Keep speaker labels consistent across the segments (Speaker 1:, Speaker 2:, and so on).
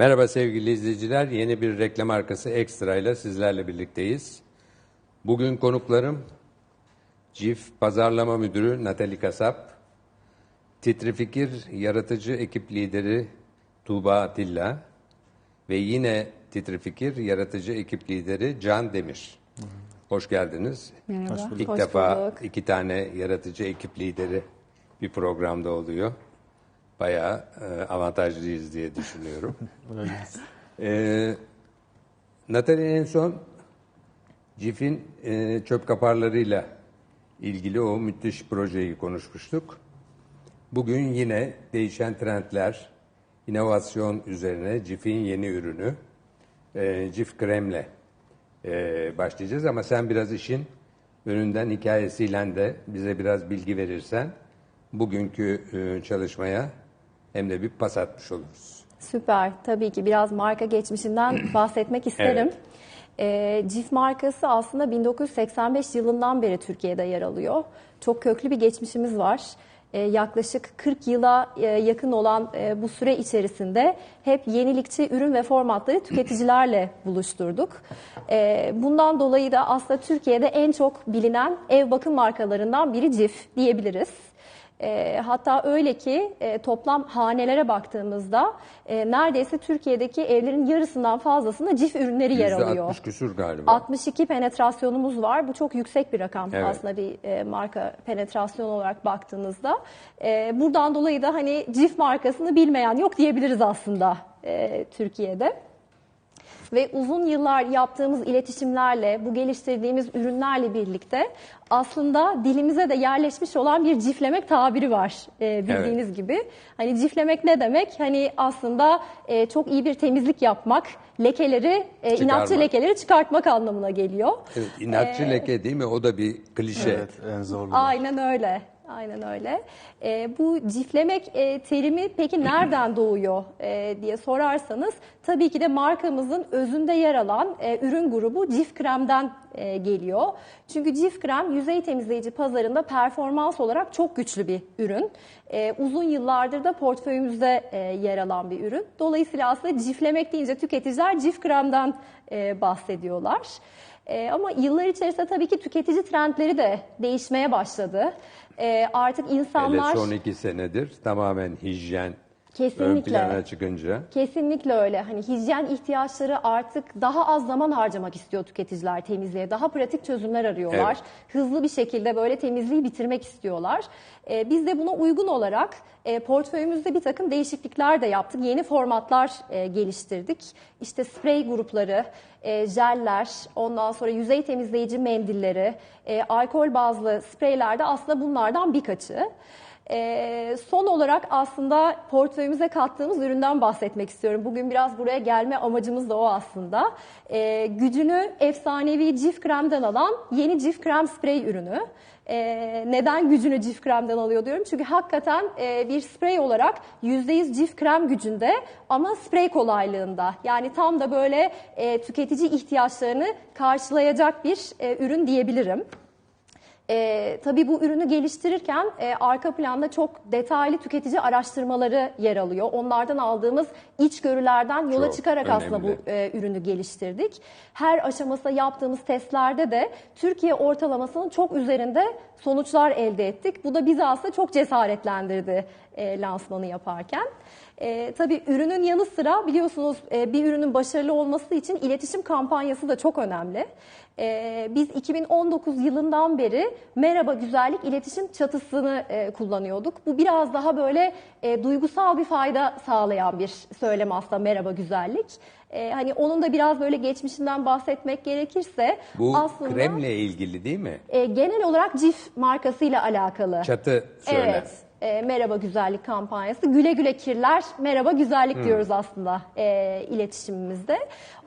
Speaker 1: Merhaba sevgili izleyiciler. Yeni bir reklam arkası Ekstra ile sizlerle birlikteyiz. Bugün konuklarım CIF Pazarlama Müdürü Natali Kasap, Titri Fikir Yaratıcı Ekip Lideri Tuğba Atilla ve yine Titri Fikir Yaratıcı Ekip Lideri Can Demir. Hoş geldiniz.
Speaker 2: Merhaba.
Speaker 1: İlk
Speaker 2: Hoş
Speaker 1: defa
Speaker 2: bulduk.
Speaker 1: iki tane yaratıcı ekip lideri bir programda oluyor. Bayağı e, avantajlıyız diye düşünüyorum. e, Natalie en son CİF'in e, çöp kaparlarıyla ilgili o müthiş projeyi konuşmuştuk. Bugün yine değişen trendler, inovasyon üzerine CİF'in yeni ürünü e, CİF Krem'le e, başlayacağız. Ama sen biraz işin önünden hikayesiyle de bize biraz bilgi verirsen bugünkü e, çalışmaya hem de bir pas atmış oluruz.
Speaker 2: Süper. Tabii ki biraz marka geçmişinden bahsetmek isterim. Ee, Cif markası aslında 1985 yılından beri Türkiye'de yer alıyor. Çok köklü bir geçmişimiz var. Ee, yaklaşık 40 yıla e, yakın olan e, bu süre içerisinde hep yenilikçi ürün ve formatları tüketicilerle buluşturduk. Ee, bundan dolayı da aslında Türkiye'de en çok bilinen ev bakım markalarından biri Cif diyebiliriz. E, hatta öyle ki e, toplam hanelere baktığımızda e, neredeyse Türkiye'deki evlerin yarısından fazlasında cif ürünleri yer alıyor.
Speaker 1: %60 küsur galiba.
Speaker 2: 62 penetrasyonumuz var. Bu çok yüksek bir rakam
Speaker 1: Evet.
Speaker 2: aslında bir e, marka penetrasyonu olarak baktığınızda. E, buradan dolayı da hani cif markasını bilmeyen yok diyebiliriz aslında e, Türkiye'de. Ve uzun yıllar yaptığımız iletişimlerle, bu geliştirdiğimiz ürünlerle birlikte aslında dilimize de yerleşmiş olan bir ciflemek tabiri var e, bildiğiniz gibi. Hani ciflemek ne demek? Hani aslında e, çok iyi bir temizlik yapmak, lekeleri, e, inatçı lekeleri çıkartmak anlamına geliyor.
Speaker 1: Evet, inatçı
Speaker 2: Ee,
Speaker 1: leke değil mi? O da bir klişe.
Speaker 3: Evet, en zorlu.
Speaker 2: Aynen öyle. Aynen öyle. Ee, bu ciflemek e, terimi peki nereden doğuyor e, diye sorarsanız tabii ki de markamızın özünde yer alan e, ürün grubu cif kremden e, geliyor. Çünkü cif krem yüzey temizleyici pazarında performans olarak çok güçlü bir ürün. E, uzun yıllardır da portföyümüzde e, yer alan bir ürün. Dolayısıyla aslında ciflemek deyince tüketiciler cif kremden e, bahsediyorlar. Ee, ama yıllar içerisinde tabii ki tüketici trendleri de değişmeye başladı. Ee, artık insanlar
Speaker 1: Hele son iki senedir tamamen hijyen ön
Speaker 2: kesinlikle
Speaker 1: plana çıkınca.
Speaker 2: kesinlikle öyle. Hani hijyen ihtiyaçları artık daha az zaman harcamak istiyor tüketiciler temizliğe. Daha pratik çözümler arıyorlar. Hızlı bir şekilde böyle temizliği bitirmek istiyorlar. Ee, biz de buna uygun olarak e, portföyümüzde bir takım değişiklikler de yaptık. Yeni formatlar e, geliştirdik. İşte sprey grupları, e, jeller, ondan sonra yüzey temizleyici mendilleri, e, alkol bazlı spreyler de aslında bunlardan birkaçı. Ee, son olarak aslında portföyümüze kattığımız üründen bahsetmek istiyorum. Bugün biraz buraya gelme amacımız da o aslında. Ee, gücünü efsanevi cif kremden alan yeni cif krem sprey ürünü. Ee, neden gücünü cif kremden alıyor diyorum? Çünkü hakikaten e, bir sprey olarak %100 cif krem gücünde ama sprey kolaylığında. Yani tam da böyle e, tüketici ihtiyaçlarını karşılayacak bir e, ürün diyebilirim. E, tabii bu ürünü geliştirirken e, arka planda çok detaylı tüketici araştırmaları yer alıyor. Onlardan aldığımız içgörülerden yola
Speaker 1: Çok
Speaker 2: çıkarak aslında bu
Speaker 1: önemli.
Speaker 2: e, ürünü geliştirdik. Her aşamasında yaptığımız testlerde de Türkiye ortalamasının çok üzerinde sonuçlar elde ettik. Bu da bizi aslında çok cesaretlendirdi e, lansmanı yaparken. E, tabii ürünün yanı sıra biliyorsunuz e, bir ürünün başarılı olması için iletişim kampanyası da çok önemli. E, biz 2019 yılından beri Merhaba Güzellik iletişim çatısını e, kullanıyorduk. Bu biraz daha böyle e, duygusal bir fayda sağlayan bir söylem aslında Merhaba Güzellik. E, hani onun da biraz böyle geçmişinden bahsetmek gerekirse
Speaker 1: Bu
Speaker 2: aslında
Speaker 1: kremle ilgili değil mi?
Speaker 2: e, genel olarak Cif markasıyla alakalı.
Speaker 1: Çatı söyle.
Speaker 2: Evet. E, merhaba güzellik kampanyası. Güle güle kirler, merhaba güzellik diyoruz aslında e, iletişimimizde.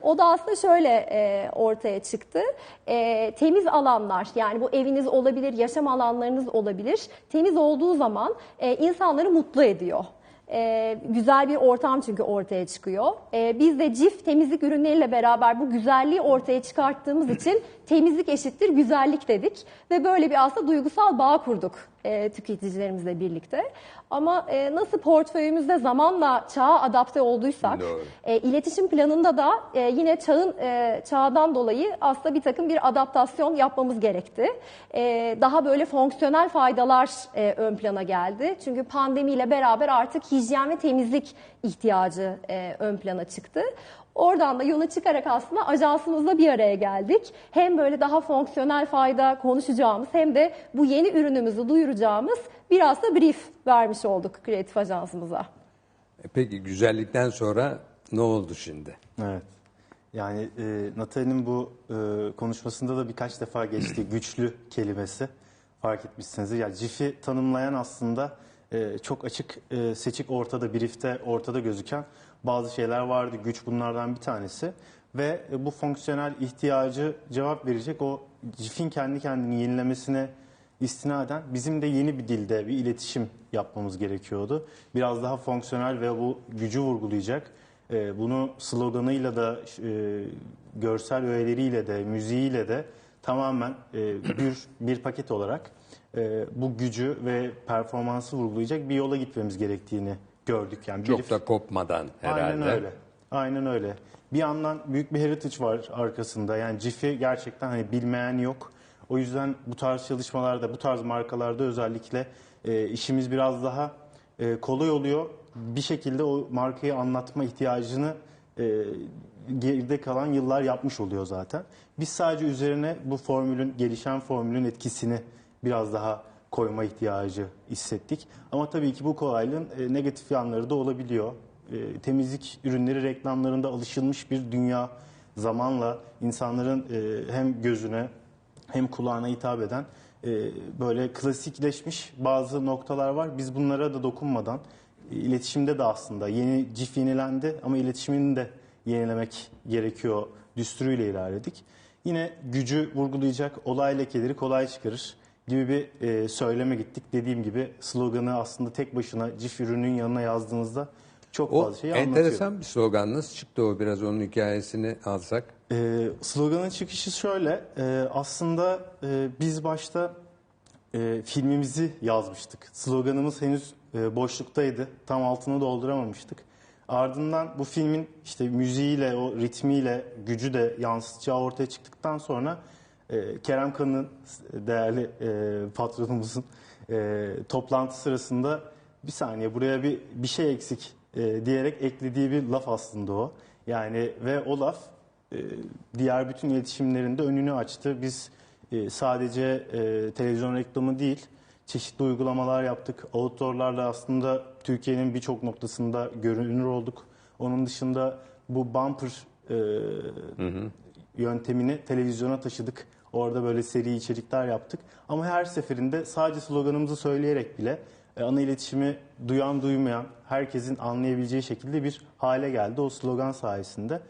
Speaker 2: O da aslında şöyle e, ortaya çıktı. E, temiz alanlar yani bu eviniz olabilir, yaşam alanlarınız olabilir. Temiz olduğu zaman e, insanları mutlu ediyor. E, güzel bir ortam çünkü ortaya çıkıyor. E, biz de cif temizlik ürünleriyle beraber bu güzelliği ortaya çıkarttığımız için temizlik eşittir güzellik dedik. Ve böyle bir aslında duygusal bağ kurduk e, tüketicilerimizle birlikte. Ama e, nasıl portföyümüzde zamanla çağa adapte olduysak,
Speaker 1: Doğru.
Speaker 2: e, iletişim planında da e, yine çağın e, çağdan dolayı aslında bir takım bir adaptasyon yapmamız gerekti. E, daha böyle fonksiyonel faydalar e, ön plana geldi. Çünkü pandemiyle beraber artık hijyen ve temizlik ihtiyacı e, ön plana çıktı. Oradan da yola çıkarak aslında ajansımızla bir araya geldik. Hem böyle daha fonksiyonel fayda konuşacağımız hem de bu yeni ürünümüzü duyuracağımız biraz da brief vermiş olduk kreatif ajansımıza.
Speaker 1: E Peki güzellikten sonra ne oldu şimdi?
Speaker 3: Evet. Yani e, Natalie'nin bu e, konuşmasında da birkaç defa geçti güçlü kelimesi fark etmişsinizdir. Yani CIF'i tanımlayan aslında e, çok açık, e, seçik ortada, briefte ortada gözüken bazı şeyler vardı. Güç bunlardan bir tanesi. Ve e, bu fonksiyonel ihtiyacı cevap verecek o CIF'in kendi kendini yenilemesine istinaden bizim de yeni bir dilde bir iletişim yapmamız gerekiyordu. Biraz daha fonksiyonel ve bu gücü vurgulayacak. e, bunu sloganıyla da e, görsel öğeleriyle de müziğiyle de tamamen bir bir paket olarak bu gücü ve performansı vurgulayacak bir yola gitmemiz gerektiğini gördük. Yani
Speaker 1: Çok da kopmadan herhalde.
Speaker 3: Aynen öyle. Aynen öyle. Bir yandan büyük bir heritage var arkasında. Yani CIF'i gerçekten hani bilmeyen yok. O yüzden bu tarz çalışmalarda, bu tarz markalarda özellikle e, işimiz biraz daha e, kolay oluyor. Bir şekilde o markayı anlatma ihtiyacını e, geride kalan yıllar yapmış oluyor zaten. Biz sadece üzerine bu formülün, gelişen formülün etkisini biraz daha koyma ihtiyacı hissettik. Ama tabii ki bu kolaylığın e, negatif yanları da olabiliyor. E, temizlik ürünleri reklamlarında alışılmış bir dünya zamanla insanların e, hem gözüne hem kulağına hitap eden böyle klasikleşmiş bazı noktalar var. Biz bunlara da dokunmadan iletişimde de aslında yeni cif yenilendi ama iletişimini de yenilemek gerekiyor düsturuyla ilerledik. Yine gücü vurgulayacak olay lekeleri kolay çıkarır gibi bir e, söyleme gittik. Dediğim gibi sloganı aslında tek başına cif ürünün yanına yazdığınızda çok
Speaker 1: O
Speaker 3: fazla şey anlatıyor.
Speaker 1: enteresan bir slogan. Nasıl çıktı o? Biraz onun hikayesini alsak.
Speaker 3: Ee, sloganın çıkışı şöyle. e, aslında e, biz başta e, filmimizi yazmıştık. Sloganımız henüz e, boşluktaydı. Tam altını dolduramamıştık. Ardından bu filmin işte müziğiyle, o ritmiyle, gücü de yansıtacağı ortaya çıktıktan sonra e, Kerem Kan'ın değerli e, patronumuzun e, toplantı sırasında bir saniye buraya bir bir şey eksik e, diyerek eklediği bir laf aslında o. Yani ve o laf e, diğer bütün iletişimlerinde önünü açtı. Biz e, sadece e, televizyon reklamı değil, çeşitli uygulamalar yaptık. Outdoor'larla aslında Türkiye'nin birçok noktasında görünür olduk. Onun dışında bu bumper e, yöntemini televizyona taşıdık. Orada böyle seri içerikler yaptık. Ama her seferinde sadece sloganımızı söyleyerek bile e, ana iletişimi duyan duymayan herkesin anlayabileceği şekilde bir hale geldi o slogan sayesinde.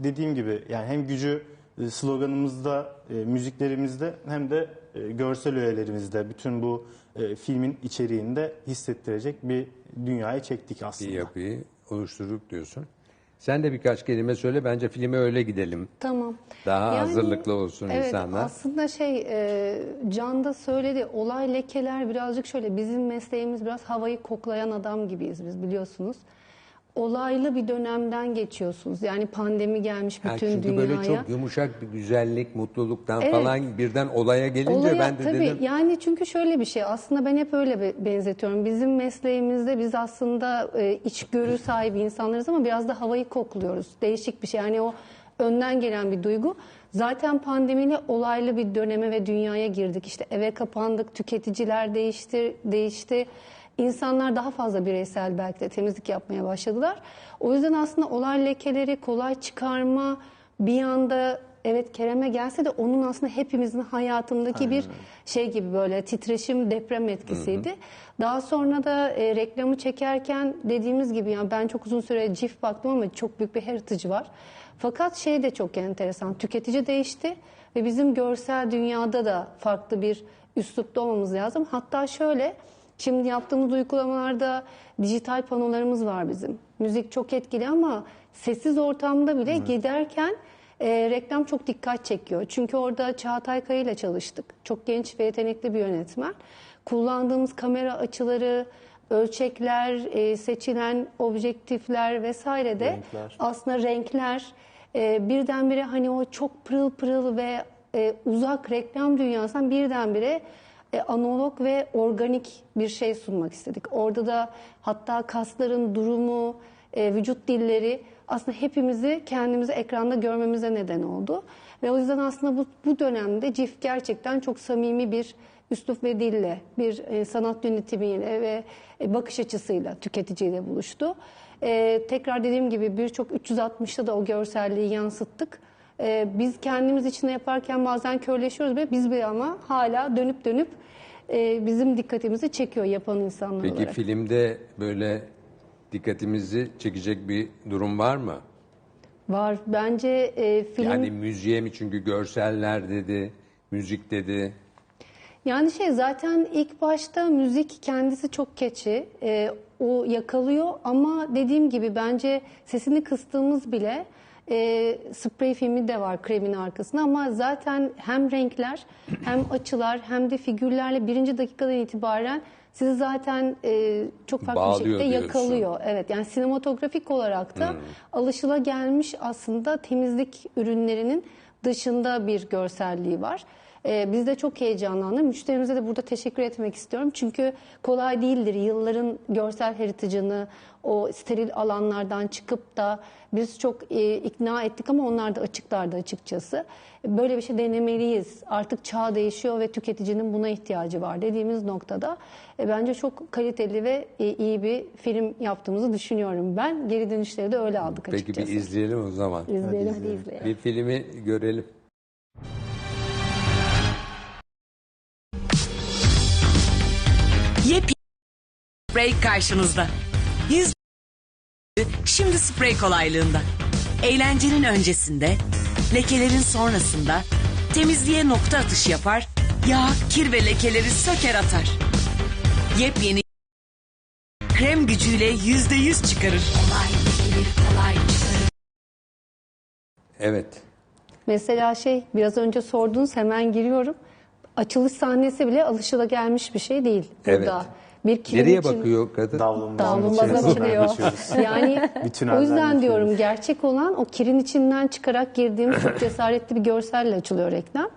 Speaker 3: Dediğim gibi yani hem gücü e, sloganımızda, e, müziklerimizde hem de görsel öğelerimizde bütün bu filmin içeriğinde hissettirecek bir dünyaya çektik
Speaker 1: Bir
Speaker 3: aslında.
Speaker 1: yapıyı oluşturduk diyorsun. Sen de birkaç kelime söyle. Bence filme öyle gidelim.
Speaker 4: Tamam.
Speaker 1: Daha hazırlıklı olsun
Speaker 4: evet,
Speaker 1: insanlar.
Speaker 4: Aslında şey e, Can da söyledi olay lekeler birazcık şöyle bizim mesleğimiz biraz havayı koklayan adam gibiyiz biz biliyorsunuz. Olaylı bir dönemden geçiyorsunuz. Yani pandemi gelmiş
Speaker 1: Yani
Speaker 4: bütün
Speaker 1: çünkü
Speaker 4: dünyaya.
Speaker 1: böyle çok yumuşak bir güzellik, mutluluktan
Speaker 4: Evet.
Speaker 1: falan birden olaya gelince
Speaker 4: Olaya-
Speaker 1: ben de
Speaker 4: tabii,
Speaker 1: dedim
Speaker 4: Yani çünkü şöyle bir şey aslında ben hep öyle be- benzetiyorum. Bizim mesleğimizde biz aslında e, içgörü sahibi insanlarız ama biraz da havayı kokluyoruz. Değişik bir şey yani o önden gelen bir duygu. Zaten pandemiyle olaylı bir döneme ve dünyaya girdik. İşte eve kapandık, tüketiciler değişti, değişti. İnsanlar daha fazla bireysel belki de temizlik yapmaya başladılar. O yüzden aslında olay lekeleri kolay çıkarma bir anda evet Kerem'e gelse de onun aslında hepimizin hayatındaki bir şey gibi böyle titreşim deprem etkisiydi. Daha sonra da e, reklamı çekerken dediğimiz gibi yani ben çok uzun süre cif baktım ama çok büyük bir heritage var. Fakat şey de çok enteresan tüketici değişti ve bizim görsel dünyada da farklı bir üslupta olmamız lazım. Hatta şöyle Şimdi yaptığımız uygulamalarda dijital panolarımız var bizim. Müzik çok etkili ama sessiz ortamda bile giderken e, reklam çok dikkat çekiyor. Çünkü orada Çağatay Kaya ile çalıştık. Çok genç ve yetenekli bir yönetmen. Kullandığımız kamera açıları, ölçekler, e, seçilen objektifler vesaire de
Speaker 3: Renkler.
Speaker 4: aslında renkler e, birdenbire hani o çok pırıl pırıl ve e, uzak reklam dünyasından birdenbire e, analog ve organik bir şey sunmak istedik. Orada da hatta kasların durumu, e, vücut dilleri aslında hepimizi kendimizi ekranda görmemize neden oldu. Ve o yüzden aslında bu, bu dönemde CIF gerçekten çok samimi bir üslup ve dille, bir e, sanat yönetimiyle ve bakış açısıyla tüketiciyle buluştu. E, tekrar dediğim gibi birçok 360'ta da o görselliği yansıttık. E, biz kendimiz içinde yaparken bazen körleşiyoruz ve biz bir ama hala dönüp dönüp e, bizim dikkatimizi çekiyor yapan insanlar
Speaker 1: Peki
Speaker 4: olarak.
Speaker 1: filmde böyle dikkatimizi çekecek bir durum var mı?
Speaker 4: Var. Bence e, film...
Speaker 1: Yani müziğe mi çünkü görseller dedi, müzik dedi.
Speaker 4: Yani şey zaten ilk başta müzik kendisi çok keçi. Ee, o yakalıyor ama dediğim gibi bence sesini kıstığımız bile e, sprey filmi de var kremin arkasında ama zaten hem renkler hem açılar hem de figürlerle birinci dakikadan itibaren sizi zaten e, çok farklı bir
Speaker 1: Bağlıyor
Speaker 4: şekilde
Speaker 1: diyorsun.
Speaker 4: yakalıyor. Evet yani sinematografik olarak da alışılagelmiş aslında temizlik ürünlerinin dışında bir görselliği var. Ee, biz de çok heyecanlandık. Müşterimize de burada teşekkür etmek istiyorum. Çünkü kolay değildir yılların görsel heritage'ını o steril alanlardan çıkıp da biz çok e, ikna ettik ama onlar da açıklardı açıkçası. Böyle bir şey denemeliyiz. Artık çağ değişiyor ve tüketicinin buna ihtiyacı var dediğimiz noktada e, bence çok kaliteli ve e, iyi bir film yaptığımızı düşünüyorum ben. Geri dönüşleri de öyle aldık
Speaker 1: Peki
Speaker 4: açıkçası.
Speaker 1: bir izleyelim o zaman.
Speaker 4: İzleyelim.
Speaker 2: Hadi izleyelim.
Speaker 1: Bir filmi görelim.
Speaker 5: Sprey karşınızda. Yüz şimdi sprey kolaylığında. Eğlencenin öncesinde, lekelerin sonrasında temizliğe nokta atışı yapar, yağ, kir ve lekeleri söker atar. Yepyeni krem gücüyle yüzde yüz çıkarır. Kolay lekeleri kolay çıkarır.
Speaker 1: Evet.
Speaker 4: Mesela şey biraz önce sordunuz hemen giriyorum. Açılış sahnesi bile alışılagelmiş bir şey değil burada.
Speaker 1: Evet.
Speaker 4: Bir kilim
Speaker 1: Nereye
Speaker 4: için-
Speaker 1: bakıyor kadın?
Speaker 4: Davlumbaz'a bakıyor. Yani
Speaker 3: Bir
Speaker 4: o yüzden diyorum gerçek olan o kirin içinden çıkarak girdiğimiz çok cesaretli bir görselle açılıyor reklam.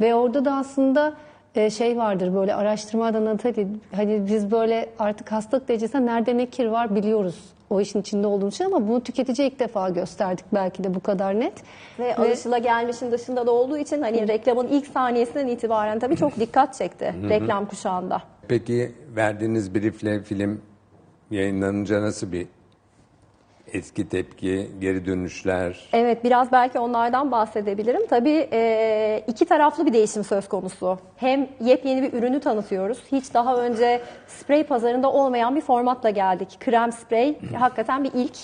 Speaker 4: Ve orada da aslında e, şey vardır böyle araştırmadan Natali hani biz böyle artık hastalık derecesinde nerede ne kir var biliyoruz o işin içinde olduğumuz için ama bunu tüketiciye ilk defa gösterdik belki de bu kadar net.
Speaker 2: Ve alışılagelmişin dışında da olduğu için hani reklamın ilk saniyesinden itibaren tabii çok dikkat çekti reklam kuşağında.
Speaker 1: Peki verdiğiniz briefle film yayınlanınca nasıl bir etki, tepki, geri dönüşler?
Speaker 2: Evet biraz belki onlardan bahsedebilirim. Tabii e, iki taraflı bir değişim söz konusu. Hem yepyeni bir ürünü tanıtıyoruz. Hiç daha önce sprey pazarında olmayan bir formatla geldik. Krem sprey hakikaten bir ilk.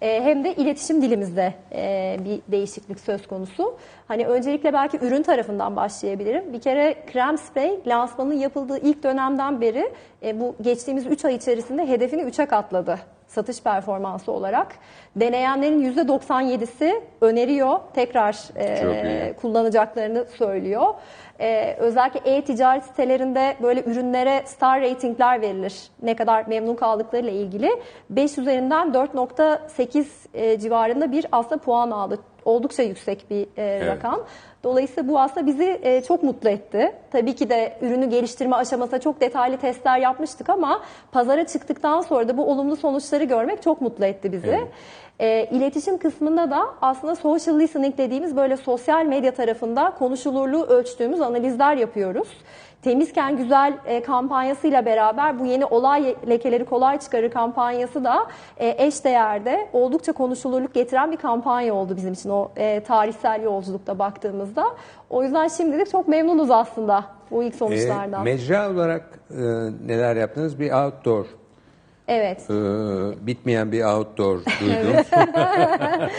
Speaker 2: E, hem de iletişim dilimizde e, bir değişiklik söz konusu. Hani öncelikle belki ürün tarafından başlayabilirim. Bir kere krem sprey lansmanının yapıldığı ilk dönemden beri bu geçtiğimiz 3 ay içerisinde hedefini 3'e katladı satış performansı olarak. Deneyenlerin %97'si öneriyor, tekrar e, kullanacaklarını söylüyor. E, özellikle e-ticaret sitelerinde böyle ürünlere star ratingler verilir. Ne kadar memnun kaldıklarıyla ilgili. 5 üzerinden 4.8 e, civarında bir aslında puan aldı. Oldukça yüksek bir e, rakam. Dolayısıyla bu aslında bizi e, çok mutlu etti. Tabii ki de ürünü geliştirme aşamasında çok detaylı testler yapmıştık ama pazara çıktıktan sonra da bu olumlu sonuçları görmek çok mutlu etti bizi.
Speaker 1: Evet.
Speaker 2: E, iletişim kısmında da aslında social listening dediğimiz böyle sosyal medya tarafında konuşulurluğu ölçtüğümüz analizler yapıyoruz. Temizken Güzel e, kampanyasıyla beraber bu yeni olay lekeleri kolay çıkarır kampanyası da e, eş değerde oldukça konuşulurluk getiren bir kampanya oldu bizim için o e, tarihsel yolculukta baktığımızda. O yüzden şimdilik çok memnunuz aslında bu ilk
Speaker 1: E,
Speaker 2: sonuçlardan.
Speaker 1: mecra olarak e, neler yaptınız? Bir outdoor,
Speaker 2: evet.
Speaker 1: e, bitmeyen bir outdoor duydum.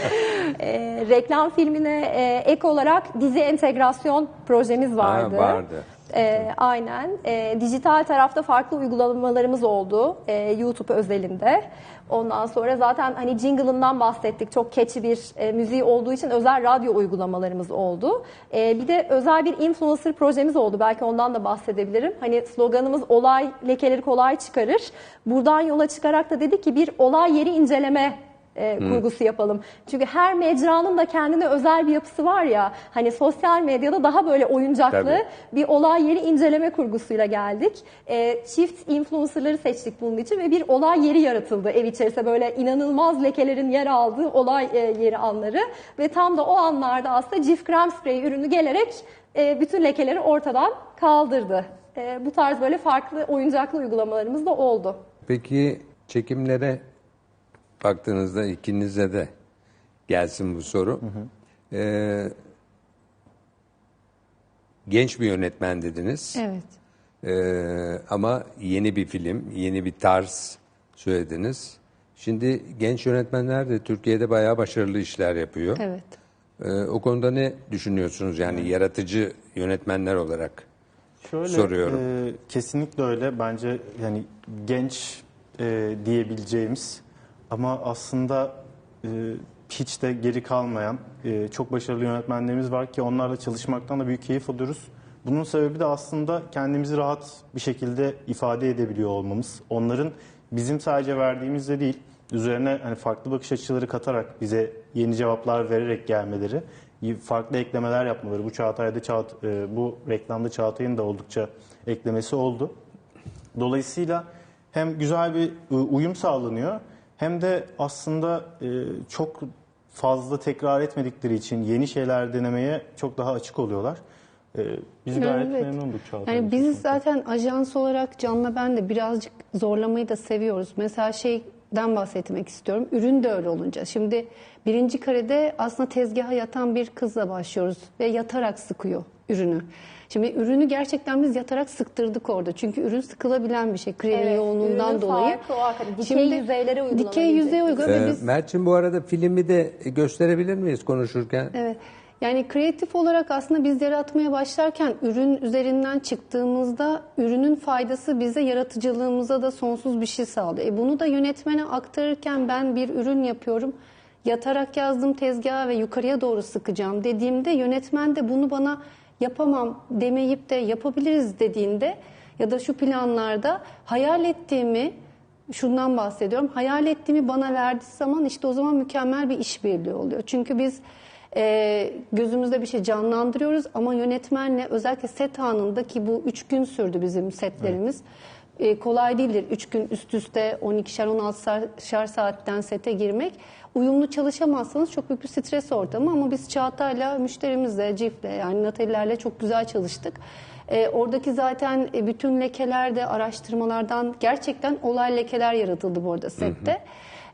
Speaker 2: E, reklam filmine e, ek olarak dizi entegrasyon projemiz vardı.
Speaker 1: vardı.
Speaker 2: E, aynen. E, dijital tarafta farklı uygulamalarımız oldu e, YouTube özelinde. Ondan sonra zaten hani jingle'ından bahsettik. Çok catchy bir e, müziği olduğu için özel radyo uygulamalarımız oldu. E, bir de özel bir influencer projemiz oldu. Belki ondan da bahsedebilirim. Hani sloganımız olay lekeleri kolay çıkarır. Buradan yola çıkarak da dedik ki bir olay yeri inceleme e, kurgusu yapalım. Çünkü her mecranın da kendine özel bir yapısı var ya. Hani sosyal medyada daha böyle oyuncaklı
Speaker 1: Tabii.
Speaker 2: bir olay yeri inceleme kurgusuyla geldik. E, çift influencerları seçtik bunun için ve bir olay yeri yaratıldı ev içerisinde böyle inanılmaz lekelerin yer aldığı olay e, yeri anları ve tam da o anlarda aslında Cif krem spreyi ürünü gelerek e, bütün lekeleri ortadan kaldırdı. E, bu tarz böyle farklı oyuncaklı uygulamalarımız da oldu.
Speaker 1: Peki çekimlere baktığınızda ikinize de gelsin bu soru. Ee, genç bir yönetmen dediniz.
Speaker 4: Evet.
Speaker 1: Ee, ama yeni bir film, yeni bir tarz söylediniz. Şimdi genç yönetmenler de Türkiye'de bayağı başarılı işler yapıyor.
Speaker 4: Evet.
Speaker 1: Ee, o konuda ne düşünüyorsunuz yani yaratıcı yönetmenler olarak?
Speaker 3: Şöyle
Speaker 1: Soruyorum.
Speaker 3: e, kesinlikle öyle. Bence yani genç e, diyebileceğimiz ama aslında e, hiç de geri kalmayan e, çok başarılı yönetmenlerimiz var ki onlarla çalışmaktan da büyük keyif alıyoruz. Bunun sebebi de aslında kendimizi rahat bir şekilde ifade edebiliyor olmamız. Onların bizim sadece verdiğimizde değil, üzerine hani farklı bakış açıları katarak bize yeni cevaplar vererek gelmeleri, farklı eklemeler yapmaları. Bu Çağatay'da Çağat, e, bu reklamda Çağatay'ın da oldukça eklemesi oldu. Dolayısıyla hem güzel bir e, uyum sağlanıyor hem de aslında e, çok fazla tekrar etmedikleri için yeni şeyler denemeye çok daha açık oluyorlar. E, Biz gayet
Speaker 4: evet.
Speaker 3: memnunduk Çağatay'la.
Speaker 4: Yani biz zaten ajans olarak Can'la ben de birazcık zorlamayı da seviyoruz. Mesela şeyden bahsetmek istiyorum. Ürün de öyle olunca. Şimdi birinci karede aslında tezgaha yatan bir kızla başlıyoruz ve yatarak sıkıyor ürünü. Şimdi ürünü gerçekten biz yatarak sıktırdık orada. Çünkü ürün sıkılabilen bir şey. Kremin
Speaker 2: Evet,
Speaker 4: yoğunluğundan dolayı.
Speaker 2: farkı o hakikaten. Dikey yüzeylere uygulanabilecek
Speaker 4: Dikey yüzeye uygun
Speaker 1: Ee,
Speaker 4: biz
Speaker 1: Mert'ciğim bu arada filmi de gösterebilir miyiz konuşurken?
Speaker 4: Evet. Yani kreatif olarak aslında biz yaratmaya başlarken ürün üzerinden çıktığımızda ürünün faydası bize yaratıcılığımıza da sonsuz bir şey sağlıyor. E bunu da yönetmene aktarırken ben bir ürün yapıyorum. Yatarak yazdım tezgaha ve yukarıya doğru sıkacağım dediğimde yönetmen de bunu bana yapamam demeyip de yapabiliriz dediğinde ya da şu planlarda hayal ettiğimi şundan bahsediyorum. Hayal ettiğimi bana verdiği zaman işte o zaman mükemmel bir işbirliği oluyor. Çünkü biz e, gözümüzde bir şey canlandırıyoruz ama yönetmenle özellikle set anında ki bu üç gün sürdü bizim setlerimiz. E, kolay değildir. Üç gün üst üste 12'şer 16'şer saatten sete girmek. Uyumlu çalışamazsanız çok büyük bir stres ortamı ama biz Çağatay'la, müşterimizle, Cif'le yani Natalie'lerle çok güzel çalıştık. E, oradaki zaten e, bütün lekelerde araştırmalardan gerçekten olay lekeler yaratıldı bu arada sette.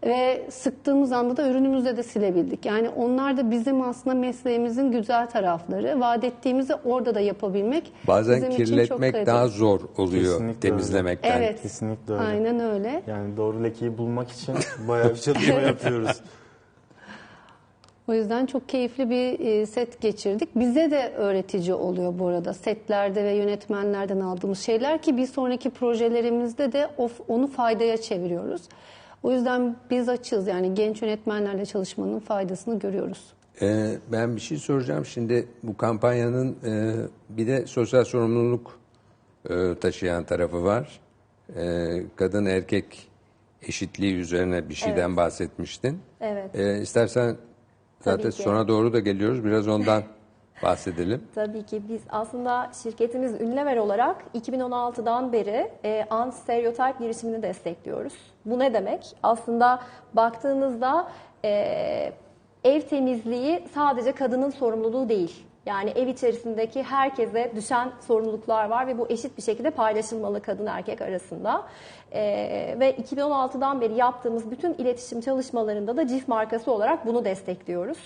Speaker 4: Ve sıktığımız anda da ürünümüzle de silebildik. Yani onlar da bizim aslında mesleğimizin güzel tarafları. Vaat ettiğimizi orada da yapabilmek
Speaker 1: Bazen
Speaker 4: bizim için çok
Speaker 1: kirletmek daha zor oluyor
Speaker 3: Kesinlikle
Speaker 1: temizlemekten.
Speaker 4: Evet.
Speaker 3: Kesinlikle öyle.
Speaker 4: Aynen öyle.
Speaker 3: Yani doğru lekeyi bulmak için bayağı bir çalışma yapıyoruz.
Speaker 4: O yüzden çok keyifli bir e, set geçirdik. Bize de öğretici oluyor bu arada. Setlerde ve yönetmenlerden aldığımız şeyler ki bir sonraki projelerimizde de onu faydaya çeviriyoruz. O yüzden biz açığız yani genç yönetmenlerle çalışmanın faydasını görüyoruz.
Speaker 1: Ee, ben bir şey soracağım. Şimdi bu kampanyanın e, bir de sosyal sorumluluk e, taşıyan tarafı var. E, kadın erkek eşitliği üzerine bir şeyden bahsetmiştin.
Speaker 2: Evet.
Speaker 1: E, istersen zaten sona doğru da geliyoruz. Biraz ondan bahsedelim.
Speaker 2: Tabii ki biz aslında şirketimiz Ünlever olarak 2016'dan beri e, anti-stereotip girişimini destekliyoruz. Bu ne demek? Aslında baktığınızda e, ev temizliği sadece kadının sorumluluğu değil. Yani ev içerisindeki herkese düşen sorumluluklar var ve bu eşit bir şekilde paylaşılmalı kadın erkek arasında. Ee, ve 2016'dan beri yaptığımız bütün iletişim çalışmalarında da CIF markası olarak bunu destekliyoruz.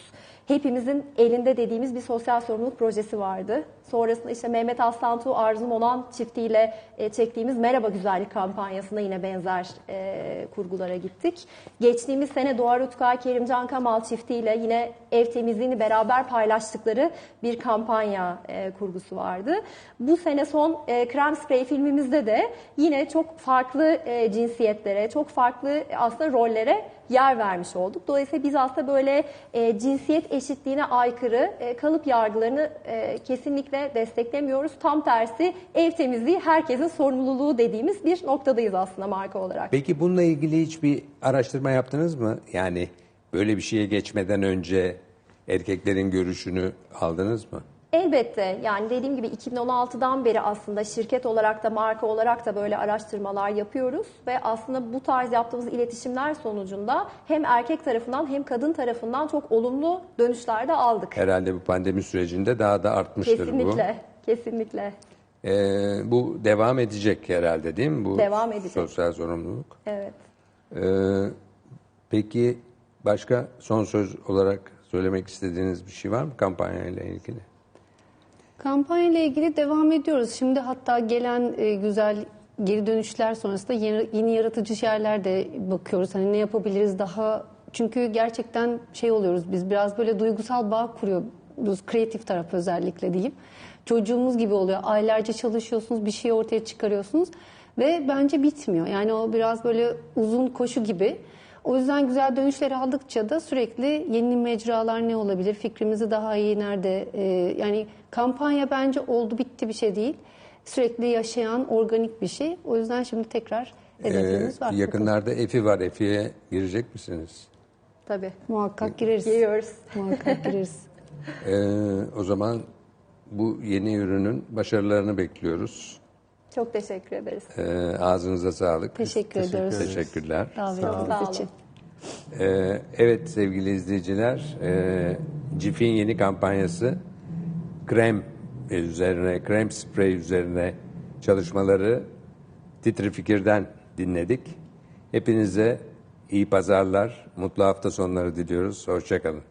Speaker 2: Hepimizin elinde dediğimiz bir sosyal sorumluluk projesi vardı. Sonrasında işte Mehmet Aslantuğ Arzum olan çiftiyle e, çektiğimiz Merhaba Güzellik kampanyasında yine benzer e, kurgulara gittik. Geçtiğimiz sene Doğa Rutkay Kerimcan Kamal çiftiyle yine ev temizliğini beraber paylaştıkları bir kampanya e, kurgusu vardı. Bu sene son e, Krem Spray filmimizde de yine çok farklı e, cinsiyetlere, çok farklı e, aslında rollere yer vermiş olduk. Dolayısıyla biz aslında böyle e, cinsiyet eşitliğine aykırı e, kalıp yargılarını e, kesinlikle desteklemiyoruz. Tam tersi ev temizliği herkesin sorumluluğu dediğimiz bir noktadayız aslında marka olarak.
Speaker 1: Peki bununla ilgili hiçbir araştırma yaptınız mı? Yani böyle bir şeye geçmeden önce erkeklerin görüşünü aldınız mı?
Speaker 2: Elbette yani dediğim gibi 2016'dan beri aslında şirket olarak da marka olarak da böyle araştırmalar yapıyoruz ve aslında bu tarz yaptığımız iletişimler sonucunda hem erkek tarafından hem kadın tarafından çok olumlu dönüşler de aldık.
Speaker 1: Herhalde bu pandemi sürecinde daha da artmıştır bu.
Speaker 2: Kesinlikle, kesinlikle.
Speaker 1: Ee, bu devam edecek herhalde değil mi? Bu
Speaker 2: Devam edecek.
Speaker 1: Sosyal sorumluluk.
Speaker 2: Evet.
Speaker 1: Ee, peki başka son söz olarak söylemek istediğiniz bir şey var mı kampanyayla ilgili?
Speaker 4: Kampanya ile ilgili devam ediyoruz. Şimdi hatta gelen e, güzel geri dönüşler sonrasında yeni, yeni yaratıcı yerler de bakıyoruz. Hani ne yapabiliriz daha çünkü gerçekten şey oluyoruz biz biraz böyle duygusal bağ kuruyoruz. Kreatif taraf özellikle diyeyim. Çocuğumuz gibi oluyor. Aylarca çalışıyorsunuz, bir şey ortaya çıkarıyorsunuz ve bence bitmiyor. Yani o biraz böyle uzun koşu gibi. O yüzden güzel dönüşleri aldıkça da sürekli yeni mecralar ne olabilir, fikrimizi daha iyi nerede, e, yani kampanya bence oldu bitti bir şey değil. Sürekli yaşayan organik bir şey. O yüzden şimdi tekrar hedefimiz
Speaker 1: Ee,
Speaker 4: var.
Speaker 1: yakınlarda EFI var. EFI'ye girecek misiniz?
Speaker 2: Tabii.
Speaker 4: Muhakkak gireriz.
Speaker 2: Geliyoruz.
Speaker 4: Muhakkak gireriz.
Speaker 1: Ee, o zaman bu yeni ürünün başarılarını bekliyoruz.
Speaker 2: Çok teşekkür ederiz.
Speaker 1: Ee, ağzınıza sağlık.
Speaker 4: Teşekkür ediyoruz.
Speaker 1: Teşekkürler.
Speaker 2: Sağ
Speaker 4: Davetiniz
Speaker 2: olun.
Speaker 4: için.
Speaker 1: Ee, evet sevgili izleyiciler, e, Cif'in yeni kampanyası krem üzerine, krem sprey üzerine çalışmaları Titri Fikir'den dinledik. Hepinize iyi pazarlar, mutlu hafta sonları diliyoruz. Hoşçakalın.